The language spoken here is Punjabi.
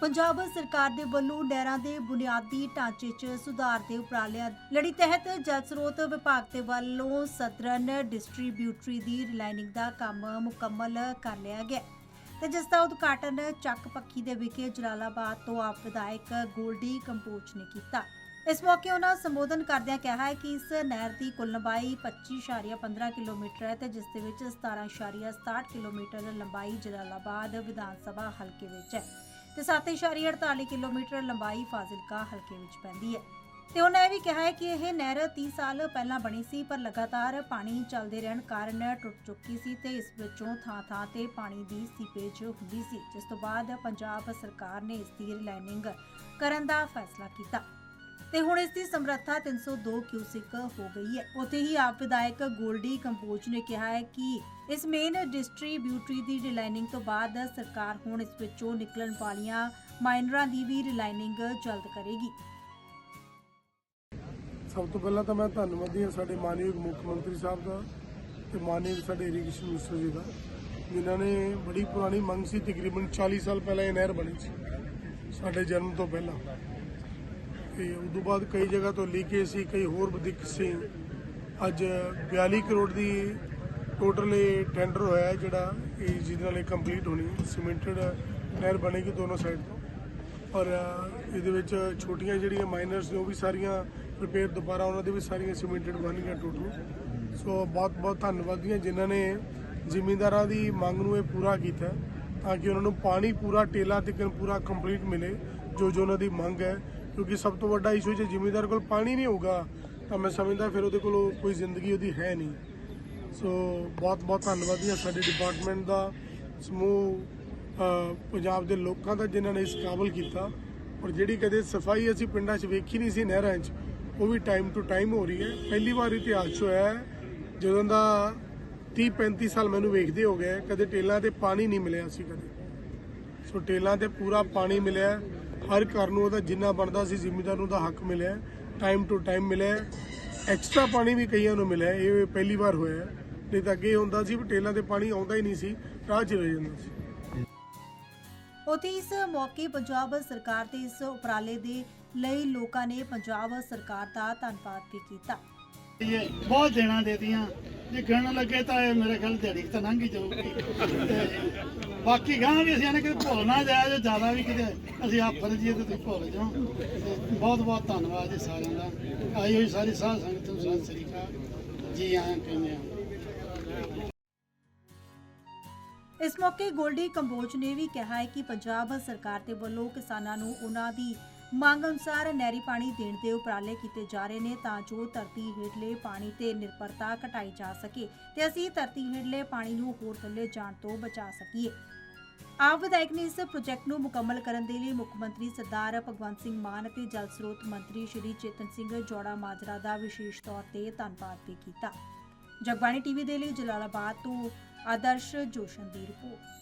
ਪੰਜਾਬ ਸਰਕਾਰ ਦੇ ਵੱਲੋਂ ਨਹਿਰਾਂ ਦੇ ਬੁਨਿਆਦੀ ਢਾਂਚੇ 'ਚ ਸੁਧਾਰ ਦੇ ਉਪਰਾਲਿਆਂ ਲੜੀ ਤਹਿਤ ਜਲ ਸਰੋਤ ਵਿਭਾਗ ਦੇ ਵੱਲੋਂ ਸਦਰਨ ਡਿਸਟ੍ਰੀਬਿਊਟਰੀ ਦੀ ਰਿਲਾਈਨਿੰਗ ਦਾ ਕੰਮ ਮੁਕੰਮਲ ਕਰ ਲਿਆ ਗਿਆ ਤੇ ਜਿਸ ਦਾ ਉਦਘਾਟਨ ਚੱਕ ਪੱਖੀ ਦੇ ਵਿਖੇ ਜਲਾਲਾਬਾਦ ਤੋਂ ਆਪ ਵਿਧਾਇਕ ਗੋਲਡੀ ਕੰਪੋਚ ਨੇ ਕੀਤਾ। ਇਸ ਮੌਕੇ ਉਹਨਾਂ ਸੰਬੋਧਨ ਕਰਦਿਆਂ ਕਿਹਾ ਹੈ ਕਿ ਇਸ ਨਹਿਰ ਦੀ ਕੁੱਲ ਲੰਬਾਈ 25.15 ਕਿਲੋਮੀਟਰ ਹੈ ਤੇ ਜਿਸ ਦੇ ਵਿੱਚ 17.67 ਕਿਲੋਮੀਟਰ ਲੰਬਾਈ ਜਲਾਲਾਬਾਦ ਵਿਧਾਨ ਸਭਾ ਹਲਕੇ ਵਿੱਚ ਹੈ। ਤੇ 7.48 ਕਿਲੋਮੀਟਰ ਲੰਬਾਈ ਫਾਜ਼ਿਲਕਾ ਹਲਕੇ ਵਿੱਚ ਪੈਂਦੀ ਹੈ। ਤੇ ਉਹਨਾਂ ਇਹ ਵੀ ਕਿਹਾ ਹੈ ਕਿ ਇਹ ਨਹਿਰ 30 ਸਾਲ ਪਹਿਲਾਂ ਬਣੀ ਸੀ, ਪਰ ਲਗਾਤਾਰ ਪਾਣੀ ਚੱਲਦੇ ਰਹਿਣ ਕਾਰਨ ਟੁੱਟ ਚੁੱਕੀ ਸੀ ਤੇ ਇਸ ਵਿੱਚੋਂ ਥਾਂ-ਥਾਂ ਤੇ ਪਾਣੀ ਦੀ ਸੀਪੇਜ ਹੁੰਦੀ ਸੀ, ਜਿਸ ਤੋਂ ਬਾਅਦ ਪੰਜਾਬ ਸਰਕਾਰ ਨੇ ਇਸ ਦੀ ਰਿਲਾਈਨਿੰਗ ਕਰਨ ਦਾ ਫੈਸਲਾ ਕੀਤਾ। ਤੇ ਹੁਣ ਇਸ ਦੀ ਸਮਰੱਥਾ 302 ਕਿਊਸਿਕ ਹੋ ਗਈ ਹੈ। ਉੱਥੇ ਹੀ ਆਪ ਵਿਧਾਇਕ ਗੋਲਡੀ ਕੰਪੋਜ ਨੇ ਕਿਹਾ ਹੈ ਕਿ ਇਸ ਮੇਨ ਡਿਸਟ੍ਰੀਬਿਊਟਰੀ ਦੀ ਰਿਲਾਈਨਿੰਗ ਤੋਂ ਬਾਅਦ ਸਰਕਾਰ ਹੁਣ ਇਸ ਵਿੱਚੋਂ ਨਿਕਲਣ ਵਾਲੀਆਂ ਮਾਈਨਰਾਂ ਦੀ ਵੀ ਰਿਲਾਈਨਿੰਗ ਜਲਦ ਕਰੇਗੀ। ਸਭ ਤੋਂ ਪਹਿਲਾਂ ਤਾਂ ਮੈਂ ਧੰਨਵਾਦੀ ਹਾਂ ਸਾਡੇ ਮਾਨਯੋਗ ਮੁੱਖ ਮੰਤਰੀ ਸਾਹਿਬ ਦਾ ਤੇ ਮਾਨਯੋਗ ਸਾਡੇ ਇਰੀਗੇਸ਼ਨ ਮਿਨਿਸਟਰ ਜੀ ਦਾ, ਜਿਨ੍ਹਾਂ ਨੇ ਬੜੀ ਪੁਰਾਣੀ ਮੰਗ ਸੀ, ਤਕਰੀਬਨ 40 ਸਾਲ ਪਹਿਲਾਂ ਇਹ ਨਹਿਰ ਬਣੀ ਸੀ, ਸਾਡੇ ਜਨਮ ਤੋਂ ਪਹਿਲਾਂ। ਤੇ ਉਸ ਤੋਂ ਬਾਅਦ ਕਈ ਜਗ੍ਹਾ ਤੋਂ ਲੀਕੇਜ ਸੀ, ਕਈ ਹੋਰ ਦਿੱਕਤ ਸੀ। ਅੱਜ 42 ਕਰੋੜ ਦੀ ਟੋਟਲ ਇਹ ਟੈਂਡਰ ਹੋਇਆ ਜਿਹੜਾ ਇਹ ਜਿਹਦੇ ਨਾਲ ਇਹ ਕੰਪਲੀਟ ਹੋਣੀ, ਸੀਮੈਂਟਡ ਨਹਿਰ ਬਣੇਗੀ ਦੋਨੋਂ ਸਾਈਡ ਤੋਂ। ਔਰ ਇਹਦੇ ਵਿੱਚ ਛੋਟੀਆਂ ਜਿਹੜੀਆਂ ਮਾਈਨਰਸ ਨੇ ਉਹ ਵੀ ਸਾਰੀਆਂ ਰਿਪੇਅਰ ਦੁਬਾਰਾ ਉਹਨਾਂ ਦੀ ਵੀ ਸਾਰੀਆਂ ਸੀਮੈਂਟਡ ਬਣਨੀਆਂ ਟੋਟਲ ਸੋ, ਬਹੁਤ ਬਹੁਤ ਧੰਨਵਾਦੀ ਹਾਂ ਜਿਨ੍ਹਾਂ ਨੇ ਜ਼ਿਮੀਂਦਾਰਾਂ ਦੀ ਮੰਗ ਨੂੰ ਇਹ ਪੂਰਾ ਕੀਤਾ ਤਾਂ ਕਿ ਉਹਨਾਂ ਨੂੰ ਪਾਣੀ ਪੂਰਾ, ਟੇਲਾ ਤੱਕ ਪੂਰਾ ਕੰਪਲੀਟ ਮਿਲੇ ਜੋ ਜੋ ਉਹਨਾਂ ਦੀ ਮੰਗ ਹੈ। ਕਿਉਂਕਿ ਸਭ ਤੋਂ ਵੱਡਾ ਇਸ਼ੂ ਜੇ ਜ਼ਿਮੀਂਦਾਰ ਕੋਲ ਪਾਣੀ ਨਹੀਂ ਹੋਊਗਾ, ਤਾਂ ਮੈਂ ਸਮਝਦਾ ਫਿਰ ਉਹਦੇ ਕੋਲ ਕੋਈ ਜ਼ਿੰਦਗੀ ਉਹਦੀ ਹੈ ਨਹੀਂ। ਸੋ ਬਹੁਤ ਬਹੁਤ ਧੰਨਵਾਦੀ ਹਾਂ ਸਾਡੇ ਡਿਪਾਰਟਮੈਂਟ ਦਾ, ਸਮੂਹ ਪੰਜਾਬ ਦੇ ਲੋਕਾਂ ਦਾ ਜਿਨ੍ਹਾਂ ਨੇ ਇਸ ਕਾਬਲ ਕੀਤਾ। ਔਰ ਜਿਹੜੀ ਕਦੇ ਸਫ਼ਾਈ ਅਸੀਂ ਪਿੰਡਾਂ 'ਚ ਵੇਖੀ ਨਹੀਂ ਸੀ, ਨਹਿਰਾਂ 'ਚ, ਉਹ ਵੀ ਟਾਈਮ ਟੂ ਟਾਈਮ ਹੋ ਰਹੀ ਹੈ। ਪਹਿਲੀ ਵਾਰ ਇਤਿਹਾਸ 'ਚ ਹੋਇਆ ਜਦੋਂ ਦਾ 30 35 ਸਾਲ ਮੈਨੂੰ ਵੇਖਦੇ ਹੋ ਗਏ, ਕਦੇ ਟੇਲਾਂ ਤੇ ਪਾਣੀ ਨਹੀਂ ਮਿਲਿਆ ਸੀ ਕਦੇ। ਸੋ ਟੇਲਾਂ ਤੇ ਪੂਰਾ ਪਾਣੀ ਮਿਲਿਆ। ਹਰ ਘਰ ਨੂੰ ਉਹਦਾ ਜਿੰਨਾ ਬਣਦਾ ਸੀ ਜ਼ਿਮੀਂਦਾਰ ਨੂੰ ਦਾ ਹੱਕ ਮਿਲਿਆ ਟਾਈਮ ਟੂ ਟਾਈਮ ਮਿਲਿਆ ਐਕਸਟਰਾ ਪਾਣੀ ਵੀ ਕਈਆਂ ਨੂੰ ਮਿਲਿਆ ਇਹ ਪਹਿਲੀ ਵਾਰ ਹੋਇਆ। ਨਹੀਂ ਤਾਂ ਅੱਗੇ ਇਹ ਹੁੰਦਾ ਸੀ ਵੀ ਟੇਲਾਂ ਤੇ ਪਾਣੀ ਆਉਂਦਾ ਹੀ ਨਹੀਂ ਸੀ ਰਾਹ 'ਚ ਰਹਿ ਜਾਂਦਾ ਸੀ। ਉੱਥੇ ਇਸ ਮੌਕੇ ਪੰਜਾਬ ਸਰਕਾਰ ਦੇ ਇਸ ਉਪਰਾਲੇ ਦੇ ਲਈ ਲੋਕਾਂ ਨੇ ਪੰਜਾਬ ਸਰਕਾਰ ਦਾ ਧੰਨਵਾਦ ਵੀ ਕੀਤਾ। ਇਹ ਬਹੁਤ ਦੇਣਾ ਦੇਤੀਆਂ। ਜੇ ਗਿਣਨ ਲੱਗੇ ਤਾਂ ਇਹ ਮੇਰੇ ਖਿਆਲ ਦਿਹਾੜੀ ਤਾਂ ਲੰਘ ਜਾਊਗੀ। ਤੇ ਬਾਕੀ ਗਾਂ ਵੀ ਅਸੀਂ ਇਹਨੇ ਕਿਤੇ ਭੁੱਲ ਨਾ ਜਾਇਆ ਜੇ ਜ਼ਿਆਦਾ ਵੀ ਕਿਤੇ ਅਸੀਂ ਆਪ ਫਰਜ਼ੀਏ ਤੇ ਤੁਸੀਂ ਭੁੱਲ ਜਾਓ। ਬਹੁਤ ਬਹੁਤ ਧੰਨਵਾਦ ਜੀ ਸਾਰਿਆਂ ਦਾ। ਆਈ ਹੋਈ ਸਾਰੀ ਸਾਧ ਸੰਗਤ ਨੂੰ ਸਤਿ ਸ੍ਰੀ ਅਕਾਲ ਜੀ ਆਇਆਂ ਕਹਿੰਦੇ ਆ ਇਸ ਮੌਕੇ ਗੋਲਡੀ ਕੰਬੋਜ ਨੇ ਵੀ ਕਿਹਾ ਹੈ ਕਿ ਪੰਜਾਬ ਸਰਕਾਰ ਦੇ ਵੱਲੋਂ ਕਿਸਾਨਾਂ ਨੂੰ ਉਹਨਾਂ ਦੀ ਮੰਗ ਅਨੁਸਾਰ ਨਹਿਰੀ ਪਾਣੀ ਦੇਣ ਦੇ ਉਪਰਾਲੇ ਕੀਤੇ ਜਾ ਰਹੇ ਨੇ ਤਾਂ ਜੋ ਧਰਤੀ ਹੇਠਲੇ ਪਾਣੀ ਤੇ ਨਿਰਭਰਤਾ ਘਟਾਈ ਜਾ ਸਕੇ ਤੇ ਅਸੀਂ ਧਰਤੀ ਹੇਠਲੇ ਪਾਣੀ ਨੂੰ ਹੋਰ ਥੱਲੇ ਜਾਣ ਤੋਂ ਬਚਾ ਸਕੀਏ। ਆਪ ਵਿਧਾਇਕ ਨੇ ਇਸ ਪ੍ਰੋਜੈਕਟ ਨੂੰ ਮੁਕੰਮਲ ਕਰਨ ਦੇ ਲਈ ਮੁੱਖ ਮੰਤਰੀ ਸਰਦਾਰ ਭਗਵੰਤ ਸਿੰਘ ਮਾਨ ਅਤੇ ਜਲ ਸਰੋਤ ਮੰਤਰੀ ਸ਼੍ਰੀ ਚੇਤਨ ਸਿੰਘ ਜੋੜਾ ਮਾਜਰਾ ਦਾ ਵਿਸ਼ੇਸ਼ ਤੌਰ ਤੇ ਧੰਨਵਾਦ ਵੀ ਕੀਤਾ। ਜਗਬਾਣੀ ਟੀਵੀ ਦੇ ਲਈ ਜਲਾਲਾਬਾਦ ਤੋਂ ਆਦਰਸ਼ ਜੋਸ਼ਨ ਦੀ ਰਿਪੋਰਟ।